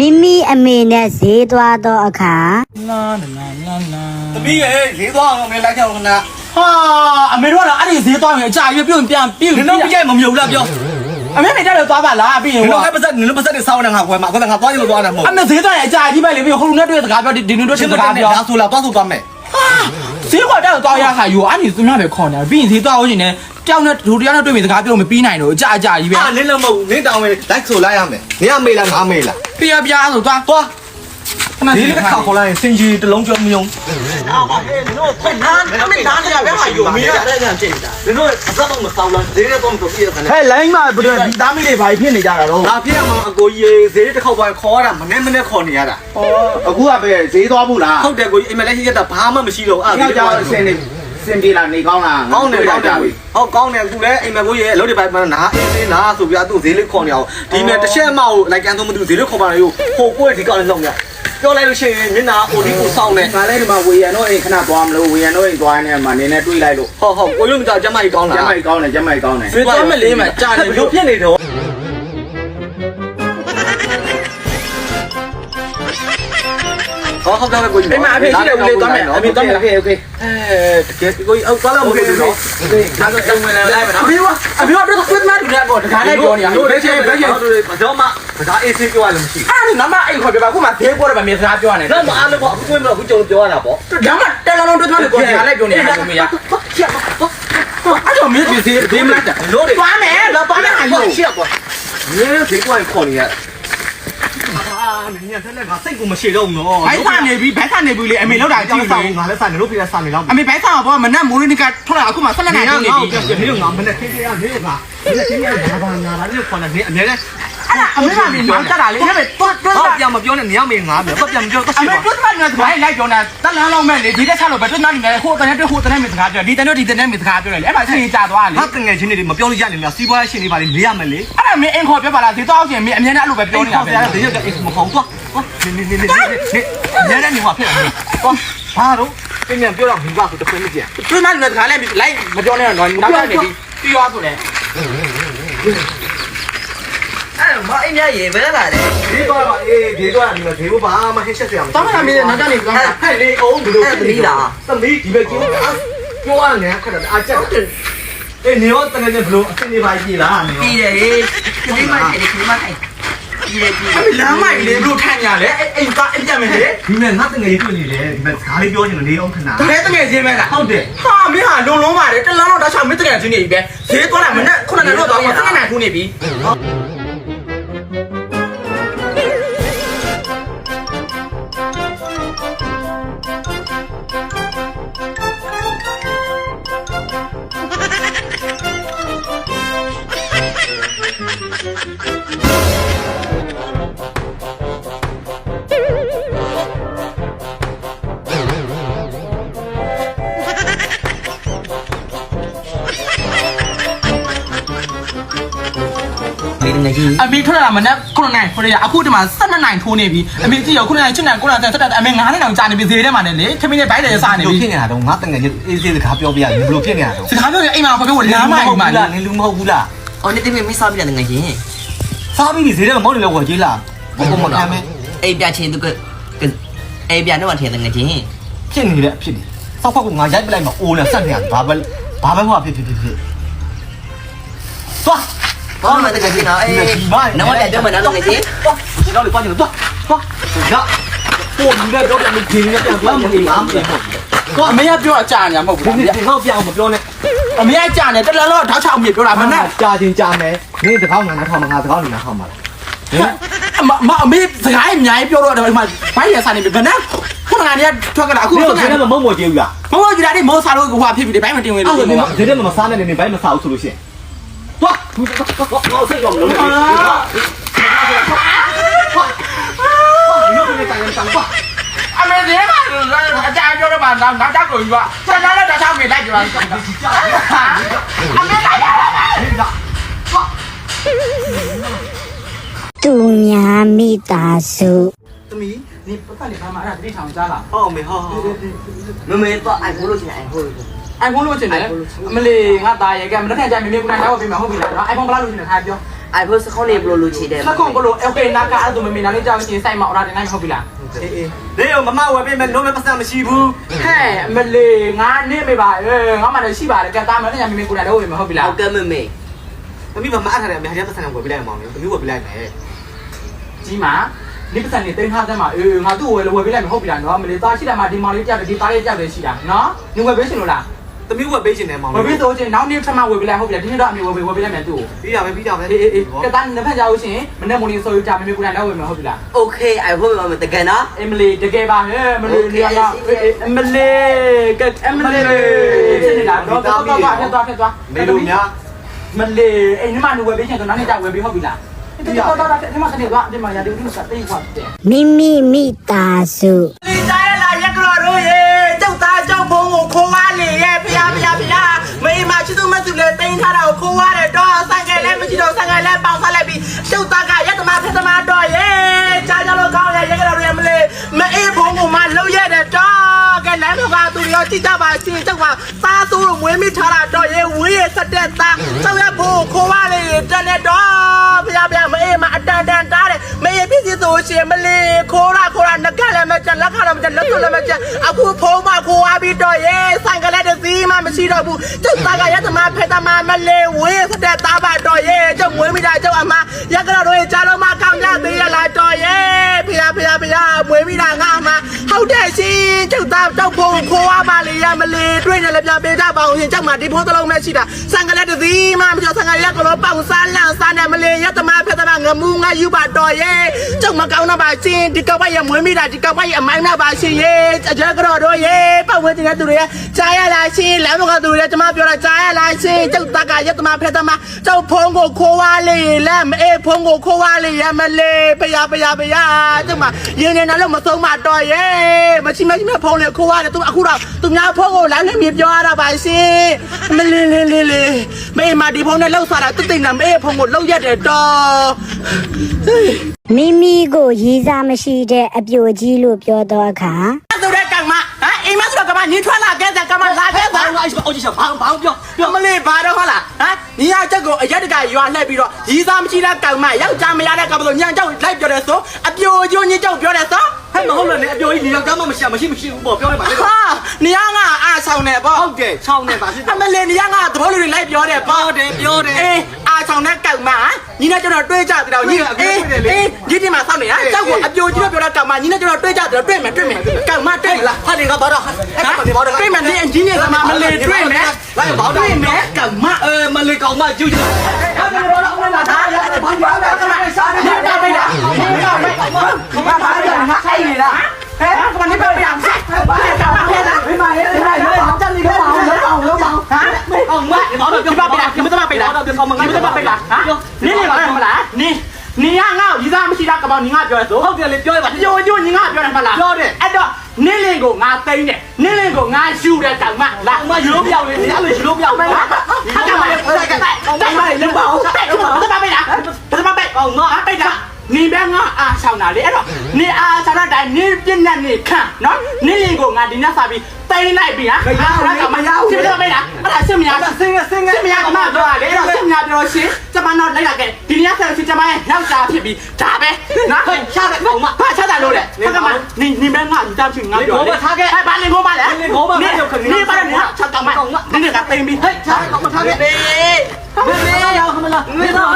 မိမိအမေနဲ့ဈေးသွားသောအခါလာလာလာလာသမီးရဲ့ဈေးသွားအောင်ငယ်လိုက်ကြအောင်ခဏဟာအမေတို့ကတော့အဲ့ဒီဈေးသွားရင်အကြာကြီးပြုတ်ပြန်ပြုတ်နင်တို့ပြည့်မမြုပ်လားပြောအမေနဲ့တက်လို့သွားပါလားပြီးရင်နင်ဟိုတို့ကပတ်သက်နင်တို့ပတ်သက်နေစောင်းနေငါခွဲမှာအခုငါသွားကြလို့သွားတာမဟုတ်အမေဈေးသွားရင်အကြာကြီးပဲလေပြီးဟိုလူနဲ့တွေ့စကားပြောဒီနင်တို့ရှချင်းင်းစမကားတဲ့ပြောဒါဆိုလာသွားဆိုသွားမယ် ဈေးခေါ်တက်တော့သွားရခါယူအဲ့ဒီသူများပဲခေါ်နေတာပြီးရင်ဈေးသွားလို့ရှိရင်တယောက်နဲ့ဒူတယောက်နဲ့တွေ့ပြီးစကားပြောလို့မပြီးနိုင်တော့အကြာအကြာကြီးပဲအာနင်းလည်းမဟုတ်နင်းတောင်းဝင်လိုက်ဆိုလိုက်ရမယ်နင်ကမေးလားငါမေးလားပြပြဆိုသွားသွားခဏ ဒီကခေါက်ခေါ်လိုက်ရင်စင်ကြီးတစ်လုံးကျော်မယုံအော်အေးတို့ခွနာအမေနားနေရပဲဟာယူမင်းရတဲ့ကြံတင်တာနင်တို့အစတော့မစောင်းလားဈေးနဲ့တော့မဆိုပြည့်စမ်းဟဲ့လိုင်းမှာဘယ်လိုဒီသားမီးတွေဘာဖြစ်နေကြတာတော့ငါပြည့်အောင်အကိုကြီးဈေးတစ်ခေါက်ပါခေါ်ရတာမနေ့မနေ့ခေါ်နေရတာအခုကပဲဈေးသွားဘူးလားဟုတ်တယ်ကိုကြီးအိမ်မက်လက်ရှိရတာဘာမှမရှိတော့အဲ့ယောက်ျားအစင်နေစင်ပြေလာနေကောင်းလားကောင်းတယ်ကောင်းတယ်ဟုတ်ကောင်းတယ်အခုလည်းအိမ်မက်ကိုကြီးအလုပ်တွေပိုင်းနားအေးသေးနားဆိုပြီးအတူဈေးလေးခေါ်နေအောင်ဒီမဲ့တစ်ချက်မှကိုလိုက်ကန်တော့မသိဘူးဈေးလေးခေါ်ပါလေဟိုကိုယ်ဒီကောင်းလေးလောက်နေ ပြောလိုက်လို့ရှိရင်မျက်နှာဟိုဒီကိုစောင်းနေခါလေးဒီမှာဝေရန်တော့အိမ်ခဏသွားမလို့ဝေရန်တော့အိမ်သွားနေမှာနေနဲ့တွေးလိုက်လို့ဟုတ်ဟုတ်ကိုရုံးကြကျမကြီးကောင်းကျလားမိုက်ကောင်းတယ်ကျမိုက်ကောင်းတယ်ဈေးသွားမလေးမှာကြာနေဘပြီလို့ဖြစ်နေတော့ ဟောဟုတ်တယ်ကိုကြီး အိမ်မှာအဖေရှိတယ်ဦးလေးသွားမယ်အဖေသွားမယ် โอเคโอเค အဲတကယ်ကိုကြီးအောက်သွားလာမလို့နော် ဒါဆိုတုံဝင်လာလိုက်မယ်နော်အဖေကအဖေကတော့ခွတ်မတူတဲ့ကောတခါနဲ့ပြောနေတာ တို့လည်းချင်းဘယ်ချင်းတို့ဘာကြောင့်မှဘာအေးဆေးပြောရလို့မရှိ အဲ့ဒါနမအဲ့ခေါ်ပြပါခုမှဈေးပေါ်တယ်ဗမေစကားပြောနေ ဘူးတော့မအားလို့ပေါ့အခုမှအခုကြုံပြောရတာပေါ့ ဒါမှတယ်လုံးလုံးတွတ်တွတ်ကိုခါလိုက်ပြောနေတာမျိုးမရအဲ့တော့မင်းဒီဈေးဈေးမလိုက်တာ တို့တွေ သွားမယ်တော့သွားမယ်ဟာယူ ရှက်ကွာနင်းဈေးကွာခေါ်နေရ အာမင်းကလည်းငါစိတ်ကိုမရှိတော့ဘူးနော်ဘိုက်ဆန်နေပြီဘိုက်ဆန်နေပြီလေအမေလောက်တာကြကြောည့်က်ဆောင်ပြီငါလည်းစာနေလို့ပြရစာနေတော့အမေဘိုက်ဆန်ဘောမနက်မိုးရင်းကထွက်လာအခုမှဆက်လက်နိုင်နေပြီနေငါမနဲ့ခေးခေးရနေကနေချင်းရဘာဘာနာလာနေခေါ်နေအမြဲတမ်း အဲ့ဒါအမေကဒီမောင်းကြတာလေဟဲ့တွတ်တွတ်ဟောပြန်မပြောနဲ့နေရမေးငါပြန်ပြန်ပြောတော့အရှိမေပါတွတ်မှနေဘာလိုက်ပြောနေတာတက်လန်းလုံးမဲ့လေဒီတက်ချက်လို့ဘယ်တွတ်နာနေလဲဟိုတန်းတွတ်ဟိုတန်းမြေစကားပြောဒီတန်းတွတ်ဒီတန်းမြေစကားပြောတယ်လေအဲ့ဒါစီကြသွားလေဟာတငယ်ချင်းတွေမပြောလို့ရနေလားစီးပွားရှင်တွေပါလေနေရမယ်လေအဲ့ဒါမင်းအင်ခေါ်ပြောပါလားဒီတော့ရှင်မင်းအမြဲတမ်းအဲ့လိုပဲပြောနေတာပဲတယ်ဒီရကမခေါ်တော့နေနေနေနေနေနေနေဟောဖြစ်တယ်ကွာဘာတော့ပြန်ပြောတော့ဒီကဆိုတခွင့်မကြည့်တွတ်မှနေစကားလဲလိုက်မပြောနဲ့တော့နောက်ကနေပြီးပြီးသွားဆိုလေ အဲ့မအိမ်ရရေဘယ်လာလဲဒီတော့အေးဒီတော့ဒီမှာဒီဘာမှဟစ်ချက်စရာမရှိတောင်းမှမင်းနောက်ကနေပြောတာဟဲ့လေအောင်ဘယ်လိုသမီးဒီပဲကျိုးပြောရနေခက်တာအချက်အေးနေရောတကယ်ဘလို့အစင်းနေပါကြည့်လားနေရောပြည်တယ်ဟေးခလေးမထိုင်ခလေးမထိုင်ပြည်တယ်ပြည်တယ်လမ်းမိုက်လေးဘလို့ထိုင်ရလဲအဲ့အိမ်သားအိမ်ပြမယ်လေဒီမဲ့ငါတငယ်ကြီးတွေ့နေတယ်ဒီမဲ့ခါလေးပြောနေတယ်နေအောင်ခဏတကယ်တကယ်ချင်းပဲလားဟုတ်တယ်ဟာမင်းဟာလုံလုံးပါတယ်တလန်းတော့တောက်ချောင်းမင်းတကယ်ချင်းနေပြီပဲဈေးသွားတာမနဲ့ခုနကတော့တော့စနေနိုင်ခုနေပြီ အမေထွက်လာမနဲ့ခုနနိုင်ခုနရအခုဒီမှာ12နိုင်ထိုးနေပြီအမေကြည့်ရခုနနိုင်7နိုင်9နိုင်10တက်အမေ9နိုင်တောင်ကြာနေပြီဈေးထဲမှာနဲ့လေခမင်းနဲ့ဘိုက်တယ်စားနေဘပြီလို့ဖြစ်နေတာတော့ငါတငယ်ကြီးအေးစေးစကားပြောပြရဘလို့ဖြစ်နေတာတော့စကားပြောရင်အိမ်မှာခေါ်ပြောလမ်းမိုက်မှာလားနေလူမဟုတ်ဘူးလားအော်နေတိမမစားပြတယ်ငယ်ကြီး စားပြီးဈေးထဲမှာမောင်းနေလို့ဝယ်ကြီးလားဘုံဘုံတော့အိမ်ပြချင်းသူကအိမ်ပြတော့ထည့်တယ်ငယ်ကြီးဖြစ်နေတဲ့အဖြစ်နေစောက်ဖောက်ကငါရိုက်ပလိုက်မှာအိုးနဲ့ဆက်နေရဘာပဲဘာပဲဟောဖြစ်ဖြစ်ဖြစ်ဖြစ်သွားဘာမှတကယ်ကြီးနော်အေးနောက်တက်တော့မနော်ငယ်ကြီးဒီတော့လေပါနေတော့သွားရပို့နေတော့ပြန်မကြည့်နေပြန်သွားမလို့အားမလို့အမေကပြောအကြာညာမဟုတ်ဒီဘူးနေ့ဒီဟောက်ပြအောင်မပြောနဲ့အမေကကြာနေတလန်းတော့တောက်ချောင်းမြေပြောတာမနဲ့ကြာချင်းကြာမယ် နင်းတကောင်းငါနားထောင်မှာငါတကောင်းနေနားထောင်မှာလားအမအမေစကားအများကြီးပြောတော့တယ်မှာဘိုက်ရစားနေပြီဘယ်နဲ့ခုနကနေထွက်ကြတာအခုဒီခုတော့နဈေးကထဲမှာမုံမကြည့်ဘူးလားမဟုတ်ကြတာဒီမောစားလို့ဟိုဖြစ်ပြီဒီဘိုက်မတင်ဝင်အဲ့လို့ဒါနေဈေးထဲမှာမစားနဲ့နေဘိုင်းမစားဘူးဆိုလို့ရှိရင်သွားငါစိတ်ကြောမလို့လေဒီလိုနဲ့တိုင်တိုင်ပါအမေဒီကအကြာပြောတော့ပါနောက်နောက်တက်ကိုယူပါဆက်လာတော့တောက်ချောင်းမြေလိုက်ကြပါအမေလိုက်ရပါ သူများမိသားစုသမီးနေပတ်ပတ်လေးပါမအဲ့ဒါတိထောင်ကြားလာဟုတ်မေဟုတ်မမေတော့အိုင်ဖုန်းလို့ချင်အိုင်ဖုန်းလို့အိုင်ဖုန်းလို့ချင်တယ်အမလေးငါသားရဲ့ကမနေ့ကကြာမြေမြေကနားရောက်ပြီမဟုတ်ပြီလားနော်အိုင်ဖုန်းဘလားလို့ချင်တယ်ထားပြောအိုင်ဖုန်းစကောလေးဘလို့လို့ချင်တယ်စကောဘလို့အိုကေနာကအတူမမေနာလေးကြောင်ချင်စိုက်မအော်ဒါတင်လိုက်ဟုတ်ပြီလားအေးအေးလေးရောမမဝယ်ပေးမယ်လုံးမပတ်စံမရှိဘူးဟဲ့အမလေးငါနေမေပါအေးငါမှလည်းရှိပါတယ်ကဲသားမနေ့ကမြေမြေကနားရောက်ပြီမဟုတ်ပြီလားဟုတ်ကဲ့မမေ သမီးမမအားထားတယ်အများကြီးပတ်စံနဲ့ဝယ်ပြလိုက်အောင်မောင်လေးသမီးဝယ်ပြလိုက်မယ်ကြီးမာဒီပတ်စံနေတင်ထားတဲ့မှာအေးငါသူ့ဝယ်လို့ဝယ်ပြလိုက်မယ်ဟုတ်ပြီလားနော်မလေးသားရှိတယ်မှာဒီမောင်လေးပြတယ်ဒီသားလေးပြတယ်ရှိတာနော်ညဝယ်ပေးရှင်လို့လားသမီးဝယ်ပေးရှင်တယ်မောင်လေးဝယ်ပေးဆိုချင်းနောက်နေ့ထမဝယ်ပြလိုက်ဟုတ်ပြီလားဒီနေ့တော့အမေဝယ်ပေးဝယ်ပြလိုက်မယ်သူ့ကိုပြီးတာပဲပြီးတာပဲအေးအေးအေးကတန်းနှစ်ဖက်ကြောက်ရှင်မနေ့မိုးလေးဆိုရကြမမေကိုလည်းလောက်ဝယ်မယ်ဟုတ်ပြီလား Okay I hope you are တကယ်နော်အမလေးတကယ်ပါဟဲ့မလေးနေရာအမလေးကအမလေးချင်းနေတာတော့တော့တော့တော့တော့မင်းတို့များ မလီအိမ်မှာနူဝယ်ပေးချင်တော့နောက်နေ့ကျဝယ်ပေးဟုတ်ပြီလားဒီတော့တော့ဒီမှာကနေသွားဒီမှာရတဲ့ဥစ္စာတိတ်သွားတယ်မိမိမိသားစုလီသားရလာရက်ကတော်တို့ရေကျောက်သားကျောက်ဘုံကိုခိုးကားလေရဲ့ဖျားဖျားဖျားမိမရှိသူမသူလေတိန်ထားတာကိုခိုးရတယ်တော့ဆိုင်ကလည်းမရှိတော့ဆိုင်ကလည်းပေါင်ဆက်လိုက်ပြီးကျောက်သားကရက်သမားဖက်သမားတော့ရေ မွေးမိထားတာတော့ရေဝေးရဆက်တဲ့သားကျောက်ရဘိုးခိုးကားလေတက်နေတော့ဖျားဖျားမအေးမအတန်တန်တားတယ်မအေးဖြစ်စီဆိုရှင်မလေးခိုးရခိုးရနကလည်းမချက်လက်ခါလည်းမချက်လက်စွပ်လည်းမချက်အခုဖုံးမခိုးရပြီးတော့ရေဆိုင်ကလည်းတစ်စီးမှမရှိတော့ဘူးကျောက်သားကရက်သမားဖက်သမားမလေးဝေးဆက်တဲ့သားပါတော့ရေကျောက်မွေးမိတာကျောက်အမရက်ကတော့တို့ကြားလုံးမကောင်းကြသေးရလားတော့ရေဖျားဖျားဖျားမွေးမိတာငါအမဟုတ်တယ် ရှင်ကျောက်သားကျောက်ဖုံးခိုးရပါလေရမလေးတွေ့နေလည်းပြန်ပေးကြပါအောင်ရှင်ကျောက်မဒီဖုံးတစ်လုံးပဲရှိတာဆိုင်ကလည်းတစ်စီးမှမရှိတော့ဆိုင်ကရက်ကတော့ပေါင်စားလန့်စားနေမလေးရက်သမားဖက်သမားငမူငါယူပါတော့ရေကျောက်မကောင်းတော့ပါရှင်ဒီကောက်ပိုက်ရမွေးမိတာဒီကောက်ပိုက်ရအမိုင်းတော့ပါရှင်ရေအကြကတော့တို့ရေ ပတ်ဝန်းကျင်တဲ့သူတွေကြားရလားရှင်လမ်းမကသူတွေကျမပြောတာကြားရလားရှင်ကျောက်သားကရက်သမားဖက်သမားကျောက်ဖုံးကိုခိုးဝါလေလက်မအေးဖုံးကိုခိုးဝါလေရမလေးဖျားဖျားဖျားကျောက်မရင်းနေတာလို့မဆုံးမတော့ရေမရှိမရှိမဖုံးလေခိုးဝါလေသူအခုတော့သူများဖုံးကိုလမ်းနဲ့မြပြောရတာပါရှင်မလေးလေးလေးလေးမေးမဒီဖုံးနဲ့လောက်စားတာတိတ်တိတ်နာမေးဖုံးကိုလောက်ရက်တယ်တော့မိမိကိုရည်စားမရှိတဲ့အပြိုကြီးလို့ပြောတော့အခါသူတဲ့ကောင်မဟမ် အိမ်မဆိုတော့ကမညီထွားလာခဲ့တဲ့ကမလာခဲ့ဘာတာလို့အိုချီချာဘာဘာပြောပြောမလေးဘာတော့ဟုတ်လားဟမ်ညီရချက်ကိုအရက်တကရွာလှည့်ပြီးတော့ရီးစားမရှိတဲ့ကောင်မယောက်ျားမရတဲ့ကောင်မလို့ညံကြောက်လိုက်ပြောတယ်ဆိုအပြိုကျိုးညကြောက်ပြောတယ်ဆိုဟဲ့မဟုတ်လည်းအပြောကြီးဒီယောက်ျားမမရှိမရှိမရှိဘူးပေါ့ပြောလိုက်ပါလေဟာညီရငါအားဆောင်တယ်ပေါ့ဟုတ်တယ်ချောင်းနေပါဖြစ်တယ်အမလေးညီရငါသဘောလူတွေလိုက်ပြောတယ်ပေါ့ပြောတယ်ပြောတယ်အေးအား ဆောင်တဲ့ကောင်မညီနဲ့ကျွန်တော်တွေ့ကြတယ်တော့ညီအေးအေးဒီဒီမှာဆောက်နေဟာကြောက်ကိုအပြိုကြီးတော့ပြောတဲ့ကောင်မညီနဲ့ကျွန်တော်တွေ့ကြတယ်တွေ့မယ်တွေ့မယ်ကောင်မတွေ့လားဟာနေကဘာတော့ဟဲ့ဟမ်တွေ့မယ်ဒီအင်ဂျင်နီယာကမှမလေးတွေ့မယ်လိုက်ဘာတော့တွေ့မယ်ကောင်မအဲမလေးကောင်မယူချင်အဲ့ဒါတော့အောင်လာတာရဘာဘာဘာကမှစားနေတယ်ပိတ်တာဘာဘာဘာ ပါဗျာဒီမသမားပိတ်လားဒီမသမားပိတ်လားဟာနင်းနေပါမလားနင်းနီကငါ့ကိုရီစားမရှိတာကမောင်နီငါပြောရဆိုဟုတ်တယ်လေပြောရပါညိုညိုညီငါပြောတယ်မလားအဲ့တော့နင်းလင်းကိုငါသိမ်းတယ်နင်းလင်းကိုငါယူတယ်ကောင်မလာမယူလို့ပြောင်းလေအဲ့လိုယူလို့ပြောင်းမလားဟာကမလေးတိုက်တိုက်တိုက်ပါလေလုံးပါအောင်တိုက်တော့ဘာမှပိတ်လားဘာမှပိတ်အောင်နော်ပိတ်တာ နေဘငါအားဆောင်တာလေအဲ့တော့နေအားဆောင်တဲ့တိုင်းနေပြည့်နဲ့နေခန့်နော်နေလင်းကိုငါဒီနေ့စာပြီးတိန်လိုက်ပြီဟာကမရဘူးပြပိတ်လားအဲ့ဒါရှင်းမရစင်းစင်းရှင်းမရကမပြောရတယ်အဲ့တော့ရှင်းမရပြောရှင်းကျမတော့လိုက်လာခဲ့ဒီနေ့ဆက်ရှင်ကျမရဲ့ယောက်ျားဖြစ်ပြီးဒါပဲနော်ဟဲ့ချတဲ့ကောင်မဘာချတာလို့လဲဟာကမနေနေဘငါဒီတောင်ချင်းငါပြောတယ်အဲ့ဘာလင်ကိုပါလဲနေပါလေချက်တော့မနေနေကတိန်ပြီးဟဲ့ချတဲ့ကောင်မထားခဲ့မေမေရောက်ခမလားမေတော့ဟာမေလေ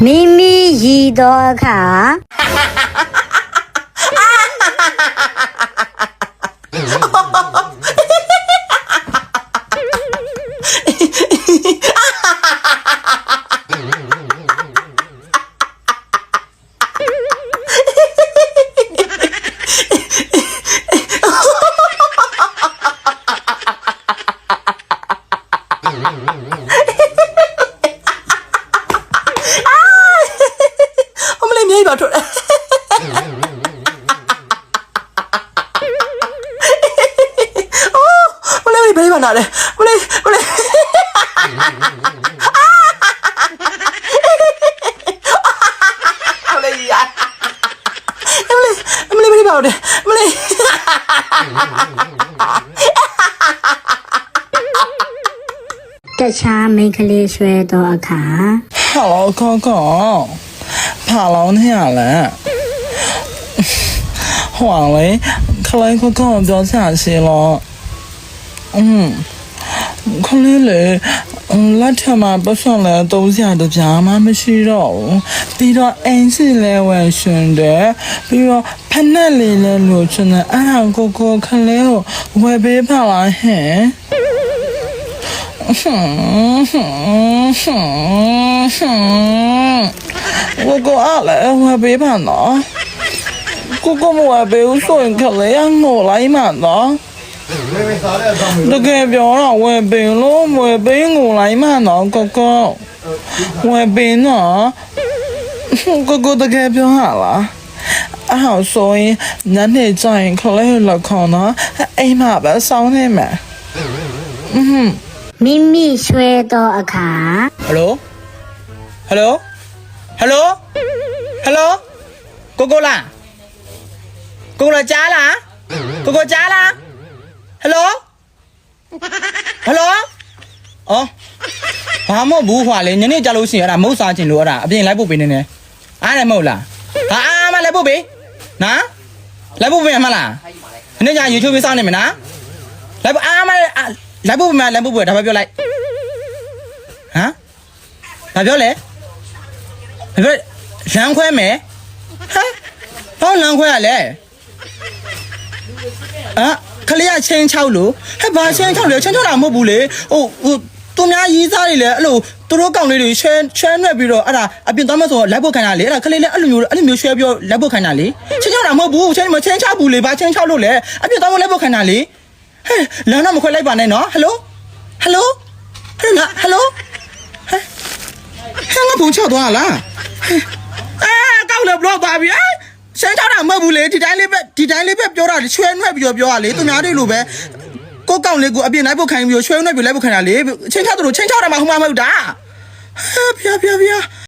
미미이더가. လည်းငါသားပဲအေးနဲ့တာကငါခေါ်တယ်ဟာတခြားမိန်းကလေးရည်တော့အခါမိမိရည်တော့အခါဟအမလေးမြေးပါထွက်အိုးမလေးဘယ်ပါနာလဲမလေးမလေးမလေးရအမလေးအမလေးဘယ်ပါလဲမလေးတခြားမိန်းကလေးရွှဲသောအခါ Hello Coco 跑了天了，黄雷，看来 Coco 掉下去了。嗯，看来嘞，嗯，那天嘛不上来都下的家嘛没洗肉，比如安起来晚上的，比如潘那里来路去呢，啊，Coco 看来我被跑了嘿。哼哼哼哼， 我个阿来我俾盘咯，嗰个冇话俾好衰人求你啊，我嚟万咯。တကယ်ပြောတော့ဝယ်ပင်လို့ဝယ်ပင်ကိုလိုက်မှတော့ကိုကိုဝယ်ပင်တော့ကိုကိုတကယ်ပြောဟာလားအဲ့ဟောဆိုရင်ညနေကျရင်ခလေးလောက်ခေါ်တော့အိမ်မှာပဲစောင်းနေမယ် မိမိရွှဲသောအခါ ဟယ်လိုဟယ်လို ဟယ်လိုဟယ်လိုကိုကိုလားကိုကိုလားကြားလားကိုကိုကြားလားဟယ်လိုဟယ်လိုအော်ဘာမို့ဘူးခွာလေညနေကြလို့ရှိရင်အဲ့ဒါမဟုတ်စားခြင်းလို့အဲ့ဒါအပြင်လိုက်ဖို့ပေးနေနေအားလည်းမဟုတ်လားဟာအားမလိုက်ဖို့ပေးနော်လိုက်ဖို့ပေးမလားညနေကျ YouTube စောင့်နေမယ်နော်လိုက်ဖို့အားမလိုက်ဖို့ပေးမလိုက်ဖို့ပေးဒါပဲပြောလိုက်ဟမ်ဘာပြောလဲ ဘာပြောလမ်းခွဲမယ်ဟမ်ဘာလမ်းခွဲရလဲအာခလေးကချင်းချောက်လို့ဟဲ့ဘာချင်းချောက်လဲချင်းချောက်တာမဟုတ်ဘူးလေဟိုဟိုသူများရေးစားတွေလည်းအဲ့လိုသူတို့ကောင်လေးတွေချဲချဲနှက်ပြီးတော့အဲ့ဒါအပြင်သွားမဆိုလိုက်ဖို့ခိုင်းတာလေအဲ့ဒါခလေးလည်းအဲ့လိုမျိုးအဲ့လိုမျိုးချဲပြောလိုက်ဖို့ခိုင်းတာလေချင်းချောက်တာမဟုတ်ဘူးချင်းမချင်းချောက်ဘူးလေဘာချင်းချောက်လို့လဲအပြင်သွားမလိုက်ဖို့ခိုင်းတာလေဟဲ့လမ်းတော့မခွဲလိုက်ပါနဲ့နော်ဟယ်လိုဟယ်လိုဟယ်လိုဟယ်လို ဟဲ့ငါဘုံချသွားလားအဲကောက်လည်းဘလော့သွားပြီအဲရှမ်းချောက်တာမဟုတ်ဘူးလေဒီတိုင်းလေးပဲဒီတိုင်းလေးပဲပြောတာချွဲနှွက်ပြီးတော့ပြောတာလေသူများတွေလိုပဲကိုကောက်လေးကိုအပြင်လိုက်ဖို့ခိုင်းပြီးတော့ချွဲနှွက်ပြီးလိုက်ဖို့ခိုင်းတာလေချင်းချောက်သူတို့ချင်းချောက်တာမှဟိုမှမဟုတ်တာဟဲ့ဖျားဖျားဖျား